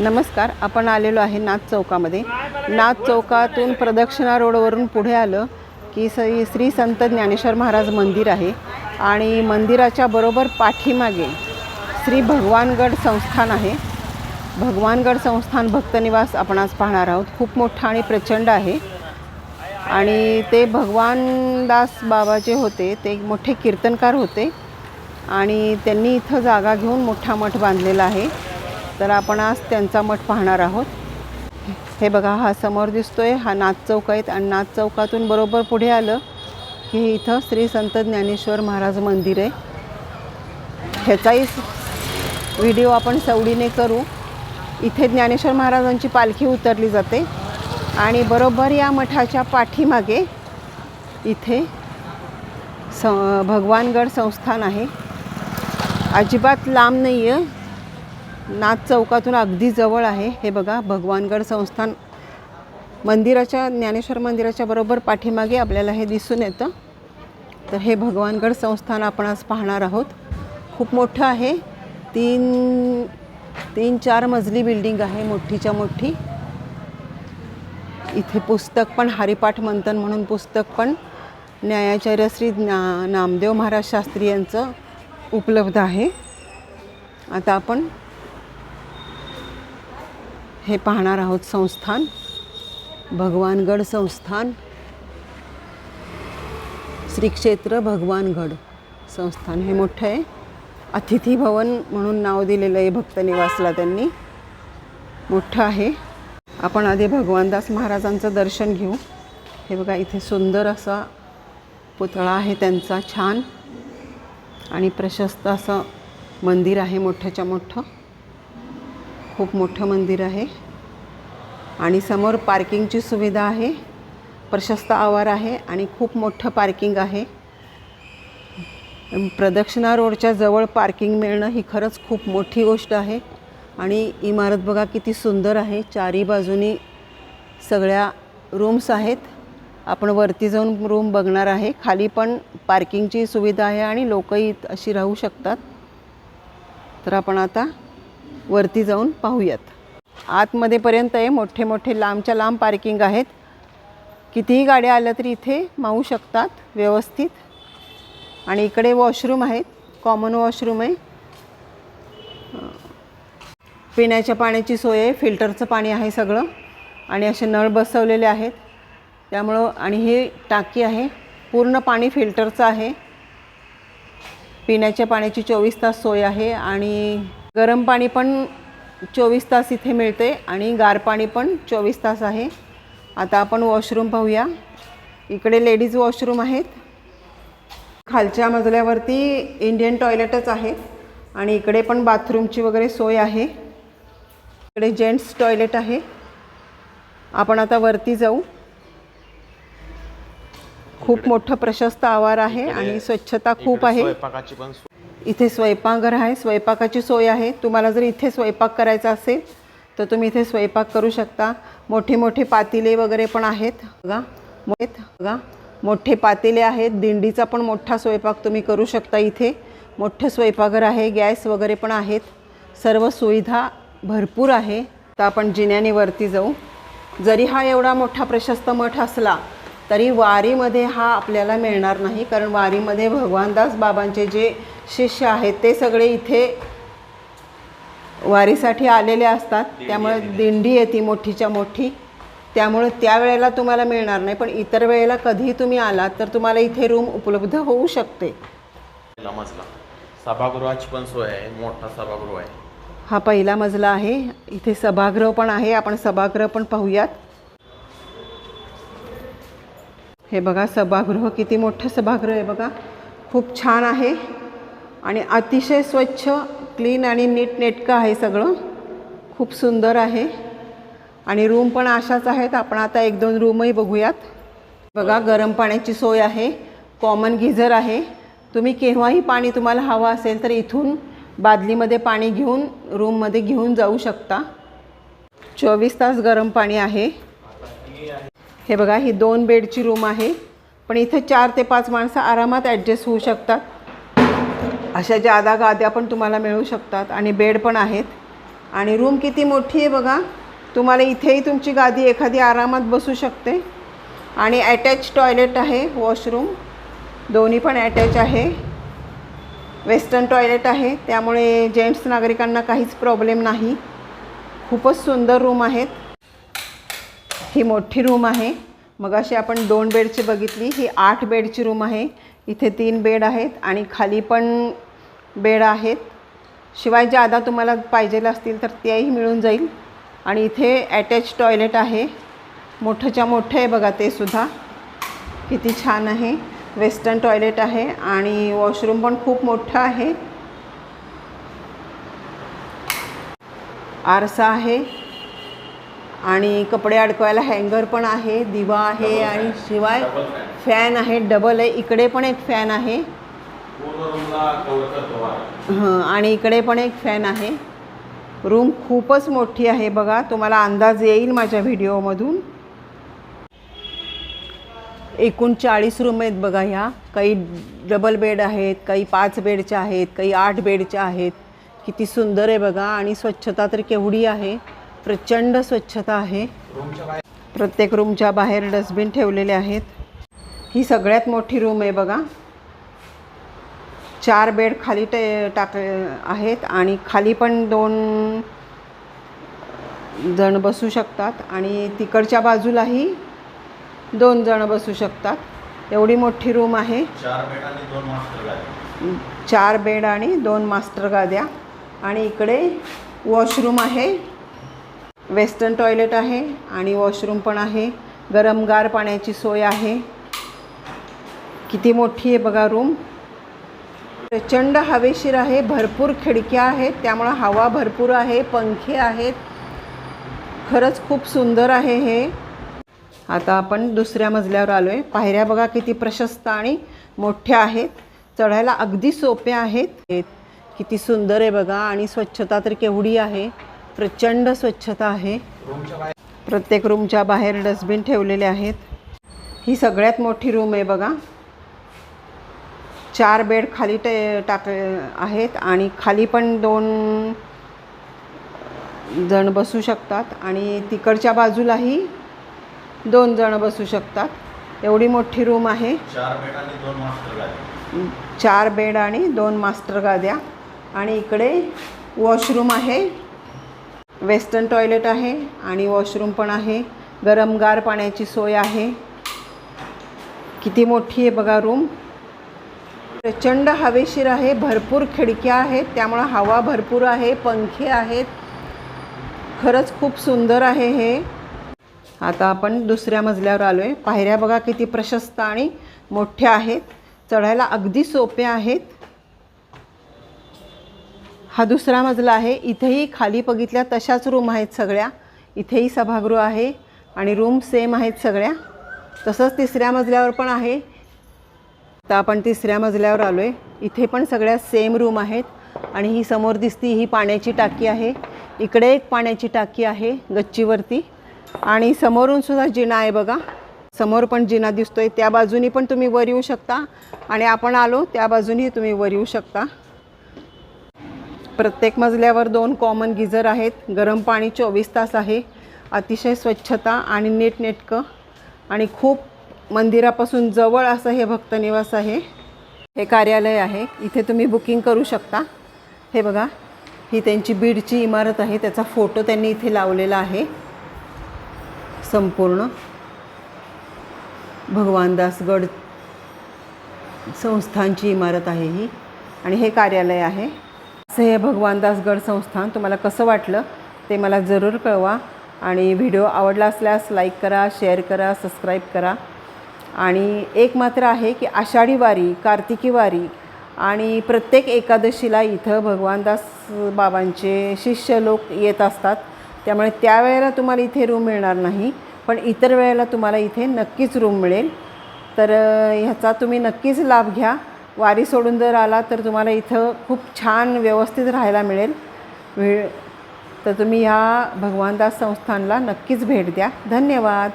नमस्कार आपण आलेलो आहे नाथ चौकामध्ये. नाथ चौकातून प्रदक्षिणा रोडवरून पुढे आलं की श्री श्री संत ज्ञानेश्वर महाराज मंदिर आहे आणि मंदिराच्या बरोबर पाठीमागे श्री भगवानगड संस्थान आहे. भगवानगड संस्थान भक्तनिवास आपण आज पाहणार आहोत. खूप मोठं आणि प्रचंड आहे. आणि ते भगवानदास बाबा जे होते ते मोठे कीर्तनकार होते आणि त्यांनी इथं जागा घेऊन मोठा मठ बांधलेला आहे. तर आपण आज त्यांचा मठ पाहणार आहोत. हे बघा हा समोर दिसतोय हा नाथ चौक आहेत आणि नाथ चौकातून बरोबर पुढे आलं की इथं श्री संत ज्ञानेश्वर महाराज मंदिर आहे. ह्याचाही व्हिडिओ आपण सवडीने करू. इथे ज्ञानेश्वर महाराजांची पालखी उतरली जाते आणि बरोबर या मठाच्या पाठीमागे इथे स भगवानगड संस्थान आहे. अजिबात लांब नाही आहे नाथ चौकातून अगदी जवळ आहे. हे बघा भगवानगड संस्थान मंदिराच्या ज्ञानेश्वर मंदिराच्या बरोबर पाठीमागे आपल्याला हे दिसून येतं. तर हे भगवानगड संस्थान आपण आज पाहणार आहोत. खूप मोठं आहे. तीन तीन चार मजली बिल्डिंग आहे मोठीच्या मोठी. इथे पुस्तक पण हरिपाठ मंथन म्हणून पुस्तक पण न्यायाचार्य श्री ना नामदेव महाराज शास्त्री यांचं उपलब्ध आहे. आता आपण हे पाहणार आहोत संस्थान भगवानगड संस्थान श्री क्षेत्र भगवानगड संस्थान. हे मोठं आहे. अतिथी भवन म्हणून नाव दिलेलं आहे भक्तनिवासला त्यांनी. मोठं आहे. आपण आधी भगवानदास महाराजांचं दर्शन घेऊ. हे बघा इथे सुंदर असा पुतळा आहे त्यांचा छान. आणि प्रशस्त असं मंदिर आहे मोठ्याच्या मोठं. खूप मोठं मंदिर आहे. आणि समोर पार्किंगची सुविधा आहे. प्रशस्त आवार आहे आणि खूप मोठं पार्किंग आहे. प्रदक्षिणा रोडच्या जवळ पार्किंग मिळणं ही खरंच खूप मोठी गोष्ट आहे. आणि इमारत बघा किती सुंदर आहे. चारी बाजूनी सगळ्या रूम्स आहेत. आपण वरती जाऊन रूम बघणार आहे. खाली पण पार्किंगची सुविधा आहे आणि लोकही अशी राहू शकतात. तर आपण आता वरती जाऊन पाहूयात. आतमध्येपर्यंत आहे मोठे मोठे लांबच्या लांब पार्किंग आहेत. कितीही गाड्या आल्या तरी इथे मावू शकतात व्यवस्थित. आणि इकडे वॉशरूम आहेत कॉमन वॉशरूम आहे. पिण्याच्या पाण्याची सोय आहे फिल्टरचं पाणी आहे सगळं. आणि असे नळ बसवलेले आहेत. त्यामुळं आणि हे टाकी आहे पूर्ण पाणी फिल्टरचं आहे. पिण्याच्या पाण्याची चोवीस तास सोय आहे आणि गरम पाणी पण चोवीस तास इथे मिळते आणि गार पाणी पण चोवीस तास आहे. आता आपण वॉशरूम पाहूया. इकडे लेडीज वॉशरूम आहेत. खालच्या मजल्यावरती इंडियन टॉयलेटच आहेत आणि इकडे पण बाथरूमची वगैरे सोय आहे. इकडे जेंट्स टॉयलेट आहे. आपण आता वरती जाऊ. खूप मोठं प्रशस्त आवार आहे आणि स्वच्छता खूप आहे. इथे स्वयंपाकघर आहे स्वयंपाकाची सोय आहे. तुम्हाला जर इथे स्वयंपाक करायचा असेल तर तुम्ही इथे स्वयंपाक करू शकता. मोठे मोठे पातेले वगैरे पण आहेत. बघा बघा मोठे पातेले आहेत. दिंडीचा पण मोठा स्वयंपाक तुम्ही करू शकता इथे. मोठं स्वयंपाकघर आहे गॅस वगैरे पण आहेत. सर्व सुविधा भरपूर आहे. तर आपण जिन्याने वरती जाऊ. जरी हा एवढा मोठा प्रशस्त मठ असला तरी वारीमध्ये हा आपल्याला मिळणार नाही. कारण वारीमध्ये भगवानदास बाबांचे जे शिष्य आहेत. ते सगळे इथे वारीसाठी आलेले असतात. त्यामुळे दिंडी येते मोठीच्या मोठी. त्यामुळे त्यावेळेला तुम्हाला मिळणार नाही. पण इतर वेळेला कधीही तुम्ही आलात तर तुम्हाला इथे रूम उपलब्ध होऊ शकते. मजला. सभागृहाची पण सोय आहे. मोठा सभागृह आहे. हा पहिला मजला आहे. इथे सभागृह पण आहे. आपण सभागृह पण पाहूयात. हे बघा सभागृह किती मोठं सभागृह आहे बघा. खूप छान आहे. आणि अतिशय स्वच्छ क्लीन आणि नीटनेटकं आहे सगळं. खूप सुंदर आहे. आणि रूम पण अशाच आहेत. आपण आता एक दोन रूमही बघूयात. बघा गरम पाण्याची सोय आहे. कॉमन गिझर आहे. तुम्ही केव्हाही पाणी तुम्हाला हवं असेल तर इथून बादलीमध्ये पाणी घेऊन रूममध्ये घेऊन जाऊ शकता. चोवीस तास गरम पाणी आहे. हे बघा ही दोन बेडची रूम आहे. पण इथे चार ते पाच माणसं आरामात ॲडजस्ट होऊ शकतात. अशा ज्यादा गाद्या पण तुम्हाला मिळू शकतात आणि बेड पण आहेत. आणि रूम किती मोठी आहे बघा. तुम्हाला इथेही तुमची गादी एखादी आरामात बसू शकते. आणि अटॅच टॉयलेट आहे वॉशरूम दोन्ही पण अटॅच आहे. वेस्टर्न टॉयलेट आहे. त्यामुळे जेंट्स नागरिकांना काहीच प्रॉब्लेम नाही. खूपच सुंदर रूम आहेत. ही मोठी रूम आहे. मग अशी आपण दोन बेडची बघितली. ही आठ बेडची रूम आहे. इथे तीन बेड आहेत आणि खाली पण बेड आहेत. शिवाय ज्यादा तुम्हाला पाहिजेलं असतील तर त्याही मिळून जाईल. आणि इथे अटॅच टॉयलेट आहे. मोठंच्या मोठं आहे बघा ते सुद्धा. किती छान आहे. वेस्टर्न टॉयलेट आहे आणि वॉशरूम पण खूप मोठं आहे. आरसा आहे. आणि कपडे अडकवायला हँगर पण आहे दिवा आहे आणि शिवाय फॅन आहे. डबल आहे. इकडे पण एक फॅन आहे. हां आणि इकडे पण एक फॅन आहे. रूम खूपच मोठी आहे बघा. तुम्हाला अंदाज येईल माझ्या व्हिडिओमधून. एकूण चाळीस रूम आहेत बघा ह्या. काही डबल बेड आहेत काही पाच बेडच्या आहेत काही आठ बेडच्या आहेत. किती सुंदर आहे बघा. आणि स्वच्छता तर केवढी आहे. प्रचंड स्वच्छता आहे. प्रत्येक रूमच्या बाहेर डस्टबिन ठेवलेले आहेत. ही सगळ्यात मोठी रूम आहे बघा. चार बेड खाली टे टाक आहेत आणि खाली पण दोन जण बसू शकतात आणि तिकडच्या बाजूलाही दोन जण बसू शकतात. एवढी मोठी रूम आहे. चार बेड आणि दोन मास्टर गादी चार बेड आणि दोन मास्टर गाद्या. आणि इकडे वॉशरूम आहे. वेस्टर्न टॉयलेट आहे आणि वॉशरूम पण आहे. गरमगार पाण्याची सोय आहे. किती मोठी आहे बघा रूम. प्रचंड हवेशीर आहे भरपूर खिडक्या आहेत त्यामुळं हवा भरपूर आहे पंखे आहेत. खरंच खूप सुंदर आहे हे. आता आपण दुसऱ्या मजल्यावर आलो आहे पायऱ्या बघा किती प्रशस्त आणि मोठ्या आहेत. चढायला अगदी सोप्या आहेत. किती सुंदर आहे बघा आणि स्वच्छता तर केवढी आहे. प्रचंड स्वच्छता आहे. प्रत्येक रूमच्या बाहेर डस्टबिन ठेवलेले आहेत. ही सगळ्यात मोठी रूम आहे बघा. चार बेड खाली टे टाक आहेत आणि खाली पण दोन जण बसू शकतात आणि तिकडच्या बाजूलाही दोन जण बसू शकतात. एवढी मोठी रूम आहे. चार बेड आणि दोन मास्टर गादी चार बेड आणि दोन मास्टर गाद्या. आणि इकडे वॉशरूम आहे. वेस्टर्न टॉयलेट आहे आणि वॉशरूम पण आहे. गरमगार पाण्याची सोय आहे. किती मोठी आहे बघा रूम. प्रचंड हवेशीर आहे भरपूर खिडक्या आहेत त्यामुळं हवा भरपूर आहे पंखे आहेत. खरंच खूप सुंदर आहे हे. आता आपण दुसऱ्या मजल्यावर आलो आहे पायऱ्या बघा किती प्रशस्त आणि मोठ्या आहेत. चढायला अगदी सोप्या आहेत. हा दुसरा मजला आहे. इथेही खाली बघितल्या तशाच रूम आहेत सगळ्या. इथेही सभागृह आहे आणि रूम सेम आहेत सगळ्या. तसंच तिसऱ्या मजल्यावर पण आहे. आता आपण तिसऱ्या मजल्यावर आलो आहे इथे पण सगळ्या सेम रूम आहेत. आणि ही समोर दिसती ही पाण्याची टाकी आहे. इकडे एक पाण्याची टाकी आहे गच्चीवरती. आणि समोरून सुद्धा जिना आहे बघा. समोर पण जिना दिसतोय. त्या बाजूनी पण तुम्ही वर येऊ शकता. आणि आपण आलो त्या बाजूनी तुम्ही वर येऊ शकता. प्रत्येक मजल्यावर दोन कॉमन गिझर आहेत. गरम पाणी चोवीस तास आहे. अतिशय स्वच्छता आणि नीटनेटकं. आणि खूप मंदिरापासून जवळ असं हे भक्तनिवास आहे. हे कार्यालय आहे. इथे तुम्ही बुकिंग करू शकता. हे बघा ही त्यांची बीडची इमारत आहे. त्याचा फोटो त्यांनी इथे लावलेला आहे. संपूर्ण. भगवानदासगड संस्थांची इमारत आहे ही. आणि हे कार्यालय आहे. असं हे भगवानदासगड संस्थान. तुम्हाला कसं वाटलं ते मला जरूर कळवा. आणि व्हिडिओ आवडला असल्यास लाईक करा शेअर करा सबस्क्राईब करा. आणि एक मात्र आहे की आषाढी वारी कार्तिकी वारी आणि प्रत्येक एकादशीला इथं भगवानदास बाबांचे शिष्य लोक येत असतात. त्यामुळे त्यावेळेला तुम्हाला इथे रूम मिळणार नाही पण इतर वेळेला तुम्हाला इथे नक्कीच रूम मिळेल. तर ह्याचा तुम्ही नक्कीच लाभ घ्या. वारी सोडून जर आला तर तुम्हाला इथं खूप छान व्यवस्थित राहायला मिळेल. वेळ तर तुम्ही ह्या भगवानदास संस्थानला नक्कीच भेट द्या. धन्यवाद.